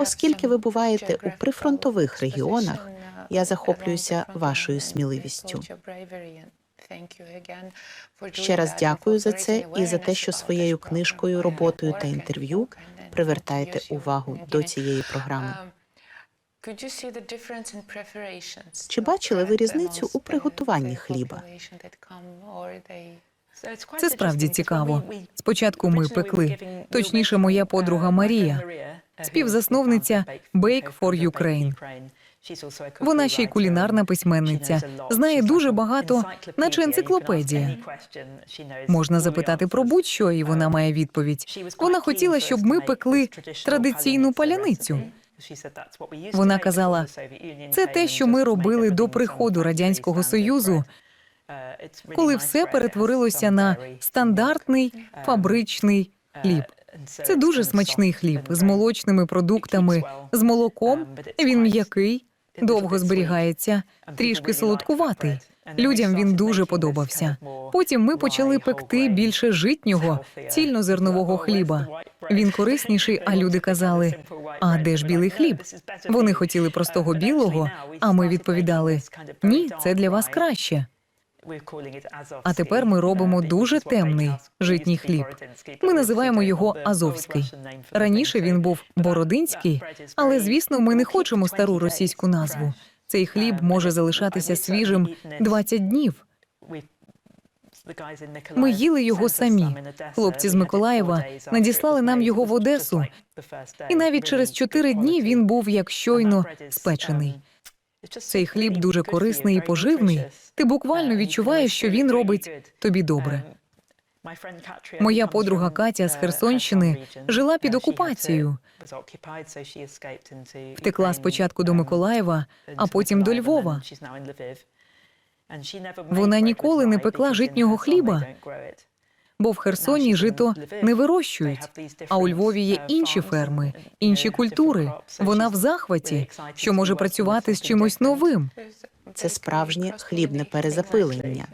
Оскільки ви буваєте у прифронтових регіонах, я захоплююся вашою сміливістю. Ще раз дякую за це і за те, що своєю книжкою, роботою та інтерв'ю привертаєте увагу до цієї програми. Чи бачили ви різницю у приготуванні хліба? Це справді цікаво. Спочатку ми пекли, точніше, моя подруга Марія, співзасновниця Bake for Ukraine. Вона ще й кулінарна письменниця, знає дуже багато, наче енциклопедія. Можна запитати про будь-що, і вона має відповідь. Вона хотіла, щоб ми пекли традиційну паляницю. Вона казала, це те, що ми робили до приходу радянського союзу, коли все перетворилося на стандартний фабричний хліб. Це дуже смачний хліб з молочними продуктами, з молоком. Він м'який, довго зберігається, трішки солодкуватий. Людям він дуже подобався. Потім ми почали пекти більше житнього, цільнозернового хліба. Він корисніший, а люди казали: а де ж білий хліб? Вони хотіли простого білого, а ми відповідали: ні, це для вас краще. А тепер ми робимо дуже темний житній хліб. Ми називаємо його азовський. Раніше він був бородинський, але звісно, ми не хочемо стару російську назву. Цей хліб може залишатися свіжим 20 днів. Ми їли його самі. Хлопці з Миколаєва надіслали нам його в Одесу, і навіть через чотири дні він був як щойно спечений. Цей хліб дуже корисний і поживний. Ти буквально відчуваєш, що він робить тобі добре. Моя подруга Катя з Херсонщини жила під окупацією. Втекла спочатку до Миколаєва, а потім до Львова. Вона ніколи не пекла житнього хліба, бо в Херсоні жито не вирощують. А у Львові є інші ферми, інші культури. Вона в захваті, що може працювати з чимось новим. Це справжнє хлібне перезапилення.